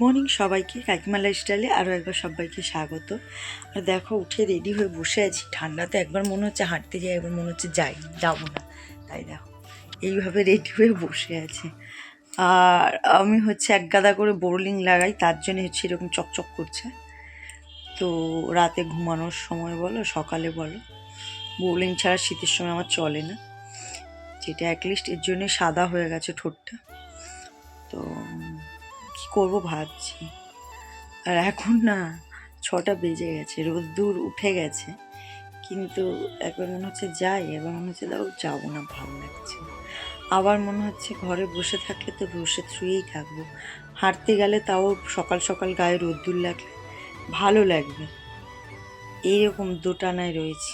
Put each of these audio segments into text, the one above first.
Morning সবাইকে কাকিমা লাইফস্টাইলে আরও একবার সবাইকে স্বাগত। আর দেখো, উঠে রেডি হয়ে বসে আছি। ঠান্ডাতে একবার মনে হচ্ছে হাঁটতে যাই, একবার মনে হচ্ছে যাই, যাব না। তাই দেখো, এইভাবে রেডি হয়ে বসে আছে। আর আমি হচ্ছে এক গাদা করে বোরলিং লাগাই, তার জন্য হচ্ছে এরকম চকচক করছে। তো রাতে ঘুমানোর সময় বলো, সকালে বলো, বোরলিং ছাড়া শীতের সময় আমার চলে না। যেটা অ্যাটলিস্ট এর জন্য সাদা হয়ে গেছে ঠোঁটটা। তো করব ভাবছি। আর এখন না, ছটা বেজে গেছে রোদ্দুর উঠে গেছে। কিন্তু একবার মনে হচ্ছে যাই এবার মনে হচ্ছে দাও যাব না, ভালো লাগছে আবার মনে হচ্ছে ঘরে বসে থাকলে তো বসে শুয়েই থাকব। হাঁটতে গেলে তাও সকাল সকাল গায়ে রোদ্দুর লাগলে ভালো লাগবে। এইরকম দোটানায় রয়েছি।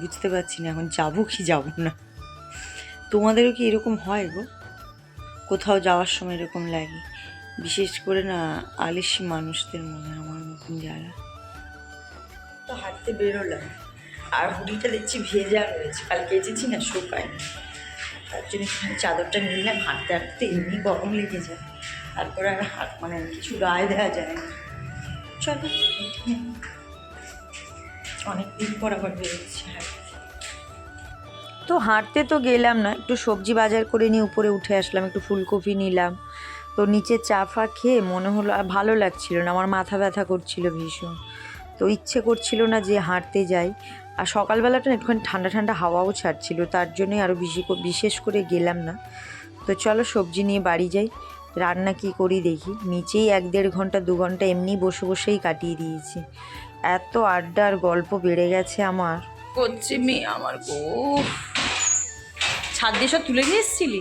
বুঝতে পারছি না এখন যাব কি যাব না। তোমাদেরও কি এরকম হয় গো? কোথাও যাওয়ার সময় এরকম লাগে। বিশেষ করে না আলিসি মানুষদের মনে আমার মতন যারা। তো হাঁটতে বেরোলাম। আর হুডিটা দেখছি ভেজা রয়েছে। কালকে এসেছি না শুকায়নি তার জন্য চাদরটা নিলাম হাঁটতে হাঁটতে এমনি গরম লেগে যায়। তারপরে আর হাত মানে কিছু গায়ে দেওয়া যায় না। চলো অনেক দিন পর আবার বেরোচ্ছি হাঁটতে। তো হাঁটতে তো গেলাম না। একটু সবজি বাজার করে নিয়ে উপরে উঠে আসলাম। একটু ফুলকপি নিলাম। তো নিচে চা ফা খেয়ে মনে হলো আর ভালো লাগছিল না আমার মাথা ব্যথা করছিল ভীষণ। তো ইচ্ছে করছিল না যে হাঁটতে যাই। আর সকালবেলাটা না একটুখানি ঠান্ডা ঠান্ডা হাওয়াও ছাড়ছিল তার জন্যই আরও বেশি বিশেষ করে গেলাম না। তো চলো সবজি নিয়ে বাড়ি যাই রান্না কি করি দেখি। নিচেই এক দেড় ঘণ্টা দু ঘণ্টা এমনি বসে বসেই কাটিয়ে দিয়েছি। এত আড্ডা আর গল্প বেড়ে গেছে আমার। করছে মেয়ে আমার গো। ছাদ দিয়ে সব তুলে নিয়ে এসেছিলি?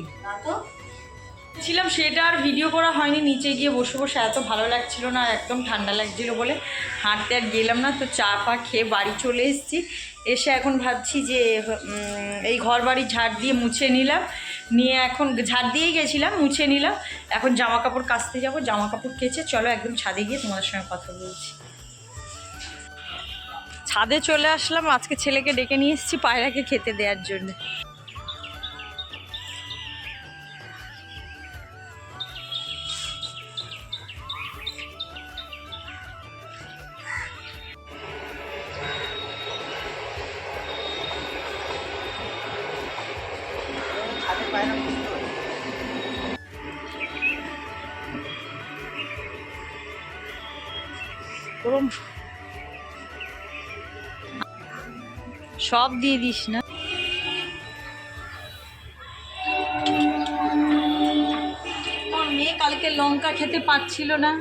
ছিলাম সেটা আর ভিডিও করা হয়নি, নিচে গিয়ে বসে বসে এত ভালো লাগছিল না, একদম ঠান্ডা লাগছিল বলে। হাঁটতে আর গেলাম না, তো চা ফা খেয়ে বাড়ি চলে এসেছি। এসে এখন ভাবছি যে এই ঘর বাড়ি ঝাড় দিয়ে মুছে নিলাম। নিয়ে এখন ঝাড় দিয়েই গেছিলাম, মুছে নিলাম। এখন জামা কাপড় কাচতে যাব জামা কাপড় কেচে চলো একদম ছাদে গিয়ে তোমাদের সঙ্গে কথা বলছি। ছাদে চলে আসলাম, আজকে ছেলেকে ডেকে নিয়ে এসেছি পায়রাকে খেতে দেওয়ার জন্য। গরম। সব দিয়ে দিস না। মেয়ে কালকে লঙ্কা খেতে পাচ্ছিল না।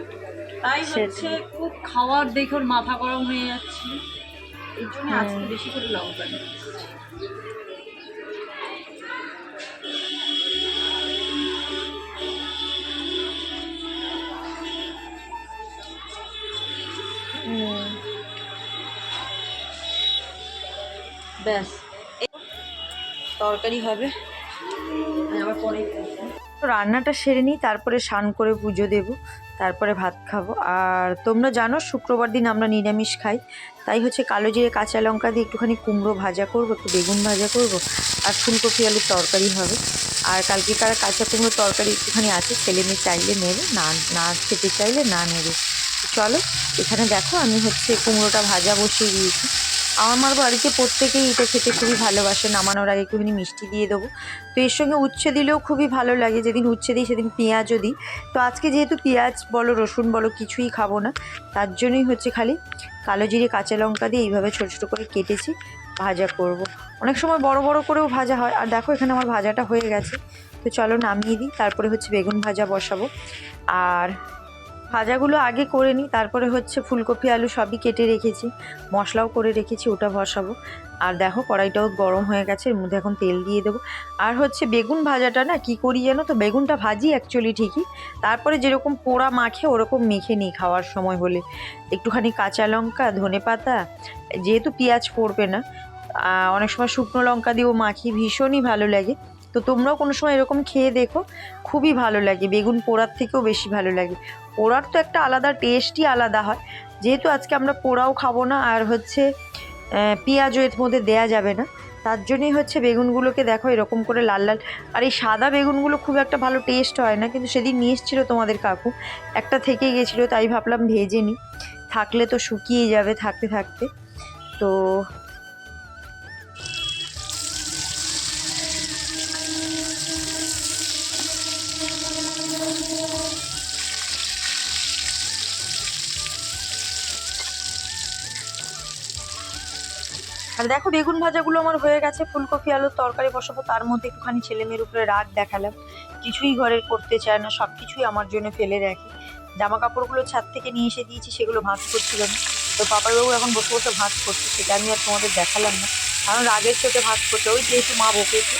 তাই হচ্ছে খুব খাওয়ার দেখে ওর মাথা গরম হয়ে যাচ্ছে। এই জন্য আজকে বেশি করে লঙ্কা নিয়ে ব্যাস। তরকারি হবে। রান্নাটা সেরে নিই, তারপরে স্নান করে পুজো দেব, তারপরে ভাত খাব। আর তোমরা জানো, শুক্রবার দিন আমরা নিরামিষ খাই। তাই হচ্ছে কালো জিরে, কাঁচা লঙ্কা দিয়ে একটুখানি কুমড়ো ভাজা করব, একটু বেগুন ভাজা করব, আর ফুলকপি, আলুর তরকারি হবে। আর কালকে কার কাঁচা কুমড়ো তরকারি একটুখানি আছে, ছেলে মেয়ে চাইলে নেবে, না না খেতে চাইলে না নেবে। চলো, এখানে দেখো আমি হচ্ছে কুমড়োটা ভাজা বসিয়ে দিয়েছি। আমার বাড়িতে প্রত্যেকেই এটা খেতে খুবই ভালোবাসে, নামানোর আগে একটুখানি মিষ্টি দিয়ে দেবো। তো এর সঙ্গে উচ্ছে দিলেও খুবই ভালো লাগে, যেদিন উচ্ছে দিই সেদিন পেঁয়াজও দিই। তো আজকে যেহেতু পেঁয়াজ বলো, রসুন বলো, কিছুই খাব না, তার জন্যই হচ্ছে খালি কালো জিরে, কাঁচা লঙ্কা দিয়ে এইভাবে ছোটো ছোটো করে কেটেছি, ভাজা করব। অনেক সময় বড় বড় করেও ভাজা হয়। আর দেখো এখানে আমার ভাজাটা হয়ে গেছে। তো চলো নামিয়ে দিই, তারপরে হচ্ছে বেগুন ভাজা বসাবো। আর ভাজাগুলো আগে করে নিই তারপরে হচ্ছে ফুলকপি, আলু সবই কেটে রেখেছি। মশলাও করে রেখেছি, ওটা বসাবো। আর দেখো, কড়াইটাও গরম হয়ে গেছে, এর মধ্যে এখন তেল দিয়ে দেবো। আর হচ্ছে বেগুন ভাজাটা না, কি করি জানো তো? বেগুনটা ভাজি অ্যাকচুয়ালি ঠিকই। তারপরে যেরকম পোড়া মাখে, ওরকম মেখে নিই খাওয়ার সময় হলে। একটুখানি কাঁচা লঙ্কা, ধনে পাতা, যেহেতু পেঁয়াজ পড়বে না অনেক সময় শুকনো লঙ্কা দিয়েও মাখি ভীষণই ভালো লাগে। তো তোমরাও কোনো সময় এরকম খেয়ে দেখো, খুবই ভালো লাগে, বেগুন পোড়ার থেকেও বেশি ভালো লাগে। পোড়ার তো একটা আলাদা টেস্টই আলাদা হয়, যেহেতু আজকে আমরা পোড়াও খাব না, আর হচ্ছে পেঁয়াজও এর মধ্যে দেয়া যাবে না, তার জন্যই হচ্ছে বেগুনগুলোকে দেখো এরকম করে লাল লাল। আর এই সাদা বেগুনগুলো খুব একটা ভালো টেস্ট হয় না, কিন্তু সেদিন নিয়ে এসেছিল তোমাদের কাকু, একটা থেকে গেছিল, তাই ভাবলাম ভেজে নিই। থাকলে তো শুকিয়ে যাবে থাকতে থাকতে। তো আর দেখো, বেগুন ভাজাগুলো আমার হয়ে গেছে। ফুলকপি, আলুর তরকারি বসাবো, তার মধ্যে একটুখানি ছেলে মেয়ের উপরে রাগ দেখালাম। কিছুই ঘরের করতে চায় না সব কিছুই আমার জন্য ফেলে রাখি। জামা কাপড়গুলো ছাদ থেকে নিয়ে এসে দিয়েছি, সেগুলো ভাঁজ করছিল না। তো পাপারবাবু এখন বসে বসে ভাঁজ করছে, সেটা আমি আর তোমাদের দেখালাম না। কারণ রাগের চোটে ভাঁজ করছে, ওই যেহেতু মা বকেছে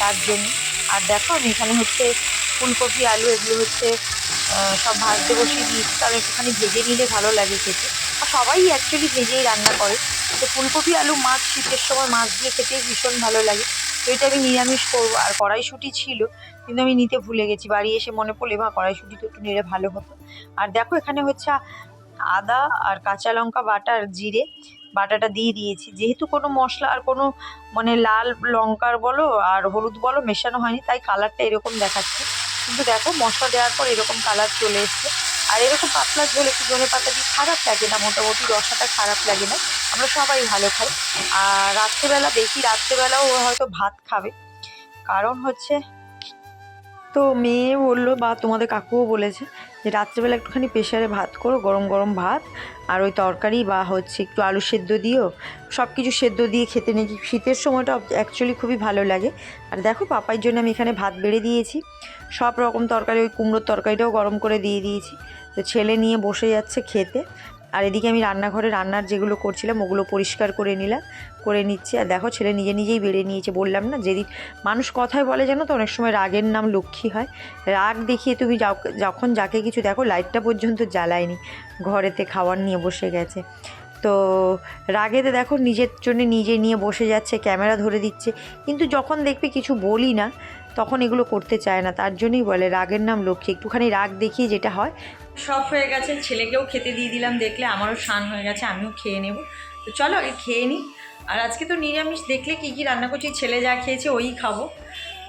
তার জন্য। আর দেখো, আমি এখানে হচ্ছে ফুলকপি, আলু, এগুলো হচ্ছে সব ভাজতে বসিয়ে দিয়েছি কারণ একটুখানি ভেজে নিলে ভালো লাগে খেতে। সবাই অ্যাকচুয়ালি ভেজেই রান্না করে। তো ফুলকপি, আলু, মাছ, শীতের সময় মাছ দিয়ে খেতে ভীষণ ভালো লাগে। তো এটা আমি নিরামিষ করব। আর কড়াইশুঁটি ছিল, কিন্তু আমি নিতে ভুলে গেছি। বাড়ি এসে মনে পড়লে বা কড়াইশুঁটি তো একটু নিলে ভালো হতো। আর দেখো, এখানে হচ্ছে আদা আর কাঁচা লঙ্কা, বাটা আর জিরে, বাটাটা দিয়ে দিয়েছি। যেহেতু কোনো মশলা আর কোনো মানে লাল লঙ্কার বলো আর হলুদ বলো মেশানো হয়নি, তাই কালারটা এরকম দেখাচ্ছে। কিন্তু দেখো, মশলা দেওয়ার পর এরকম কালার চলে এসছে। আর এরকম পাতলা ঝোল, একটু ধনে পাতা দিয়ে খারাপ লাগে না, মোটামুটি রসাটা খারাপ লাগে না। আমরা সবাই ভালো খাই। আর রাত্রেবেলা, দেখি রাত্রেবেলাও ও হয়তো ভাত খাবে। কারণ হচ্ছে তো মেয়ে বলল বা তোমাদের কাকুও বলেছে যে রাত্রেবেলা একটুখানি প্রেশারে ভাত করো, গরম গরম ভাত, আর ওই তরকারি বা হচ্ছে একটু আলু সেদ্ধ দিও। সব কিছু সেদ্ধ দিয়ে খেতে নাকি শীতের সময়টা অ্যাকচুয়ালি খুবই ভালো লাগে। আর দেখো পাপাইয়ের জন্য আমি এখানে ভাত বেড়ে দিয়েছি। সব রকম তরকারি, ওই কুমড়োর তরকারিটাও গরম করে দিয়ে দিয়েছি। তো ছেলে নিয়ে বসে যাচ্ছে খেতে। আর এদিকে আমি রান্নাঘরে রান্নার যেগুলো করছিলাম, ওগুলো পরিষ্কার করে নিলাম, করে নিচ্ছি। আর দেখো, ছেলে নিজে নিজেই বেড়ে নিয়েছে, বললাম না, যেদিন মানুষ কথায় বলে জানো তো, অনেক সময় রাগের নাম লক্ষ্মী হয়। রাগ দেখিয়ে তুমি যখন যাকে কিছু দেখো, লাইটটা পর্যন্ত জ্বালায়নি, ঘরেতে খাওয়ার নিয়ে বসে গেছে। তো রাগেতে দেখো, নিজের জন্য নিজে নিয়ে বসে যাচ্ছে, ক্যামেরা ধরে দিচ্ছে। কিন্তু যখন দেখবে কিছু বলি না, তখন এগুলো করতে চায় না, তার জন্যই বলে, রাগের নাম লক্ষ্মী। একটুখানি রাগ দেখিয়ে যেটা হয় সব হয়ে গেছে ছেলেকেও খেতে দিয়ে দিলাম দেখলে আমারও স্নান হয়ে গেছে আমিও খেয়ে নেব। তো চলো আগে খেয়ে নিই। আর আজকে তো নিরামিষ দেখলে কী কী রান্না করছি ছেলে যা খেয়েছে ওই খাব।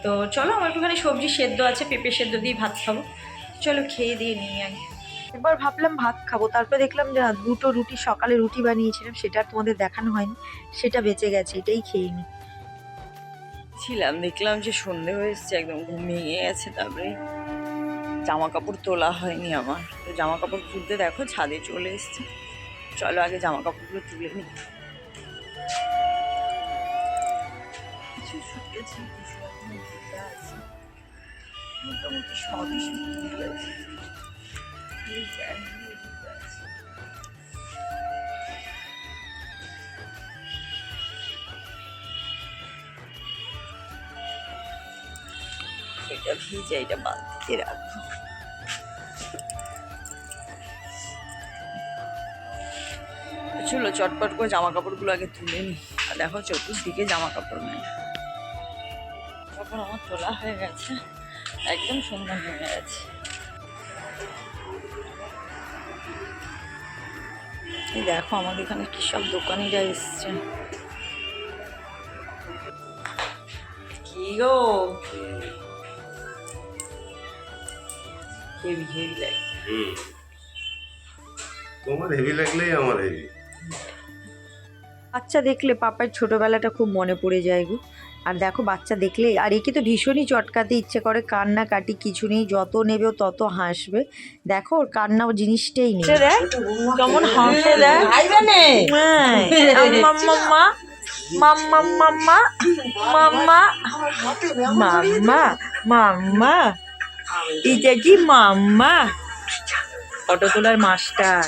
তো চলো আমার একটুখানি সবজি সেদ্ধ আছে পেঁপে সেদ্ধ দিয়ে ভাত খাব। চলো খেয়ে দিয়ে নিই আগে। একবার ভাবলাম ভাত খাব তারপর দেখলাম যে দুটো রুটি সকালে রুটি বানিয়েছিলাম সেটা তোমাদের দেখানো হয়নি সেটা বেঁচে গেছে এটাই খেয়ে নিই। ছিলাম দেখলাম যে সন্ধে হয়ে এসছে একদম ঘুম ভেঙে গেছে তারপরে জামা কাপড় তোলা হয়নি আমার। তো জামা কাপড় তুলতে দেখো, ছাদে চলে এসছে। চলো আগে জামা কাপড়গুলো তুলে নিই। এটা ভিজে, এটা বালতিতে রাখব চলো চটপট করে জামা কাপড়গুলো আগে তুলে নি আর দেখো চতুর্দিকে জামা কাপড় নেই। তখন আমার তোলা হয়ে গেছে, একদম সুন্দর হয়ে গেছে। দেখো আমাদের এখানে কি সব দোকানিরা এসছে। কি গো? হেভি হেভি লাগে তোমার হেভি লাগলেই আমার হেভি বাচ্চা দেখলে পাপার ছোটোবেলাটা খুব মনে পড়ে যায় গো। আর দেখো বাচ্চা দেখলে, আর একে তো ভীষণই চটকাতে ইচ্ছে করে, কান্না কাটি কিছু নেই, যত নেবে ও তত হাসবে। দেখো ওর কান্না জিনিসটাই নেই। কেমন হাসে দেখ। মাম্মা মাম্মা মাম্মা মাম্মা মাম্মা মাম্মা, এটা কি মাম্মা? ফটো তোলার মাস্টার।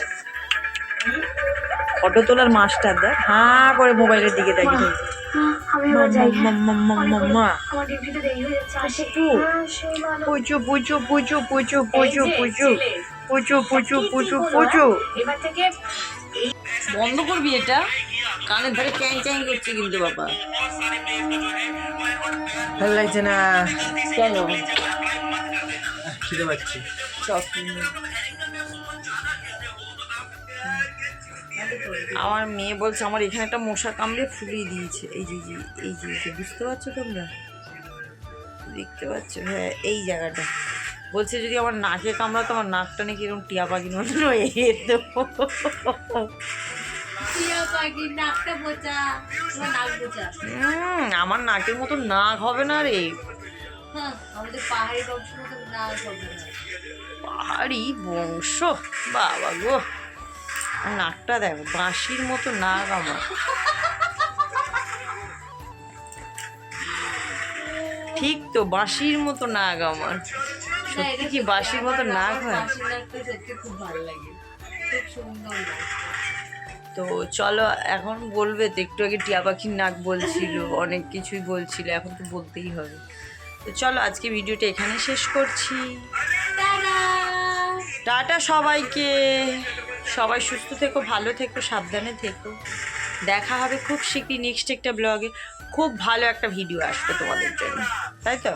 ফটো তোলার মাস্টার দেখ হাঁ করে মোবাইলের দিকে তাকিয়ে আমি এবার যাই। হ্যাঁ। পুচু পুচু পুচু পুচু পুচু পুচু। পুচু পুচু পুচু পুচু। হলো? এবার থেকে বন্ধ করবি এটা? কানের ধরে ক্যাং চ্যাং করছে কিন্তু বাবা। ভালো লাগছে না। কেন? খিদে পাচ্ছি। চপ আমার মেয়ে বলছে আমার এখানে একটা মশা কামড়ে ফুলিয়ে দিয়েছে। এই যে এই যে এই যে যে বুঝতে পারছ তোমরা? দেখতে পাচ্ছ? হ্যাঁ এই জায়গাটা। বলছে যদি আমার নাকে কামড়াতো আমার নাকটা নাকি এরকম টিয়া পাখির মতন হয়ে যেত। আমার নাকের মতো নাক হবে না রে। হ্যাঁ পাহাড়ি বংশ? মতো বাবা গো। নাকটা দেখো বাঁশির মতো নাক আমার। ঠিক তো বাঁশির মতো নাক আমার। সত্যি কি বাঁশির মতো নাক হয়? তো চলো এখন বলবে তো একটু আগে টিয়া পাখির নাক বলছিল অনেক কিছুই বলছিল এখন তো বলতেই হবে। তো চলো আজকে ভিডিওটা এখানে শেষ করছি। টাটা সবাইকে! সবাই সুস্থ থেকো, ভালো থেকো, সাবধানে থেকো। দেখা হবে খুব শিখি নেক্সট একটা ব্লগে খুব ভালো একটা ভিডিও আসবে তোমাদের জন্য। তাই তো?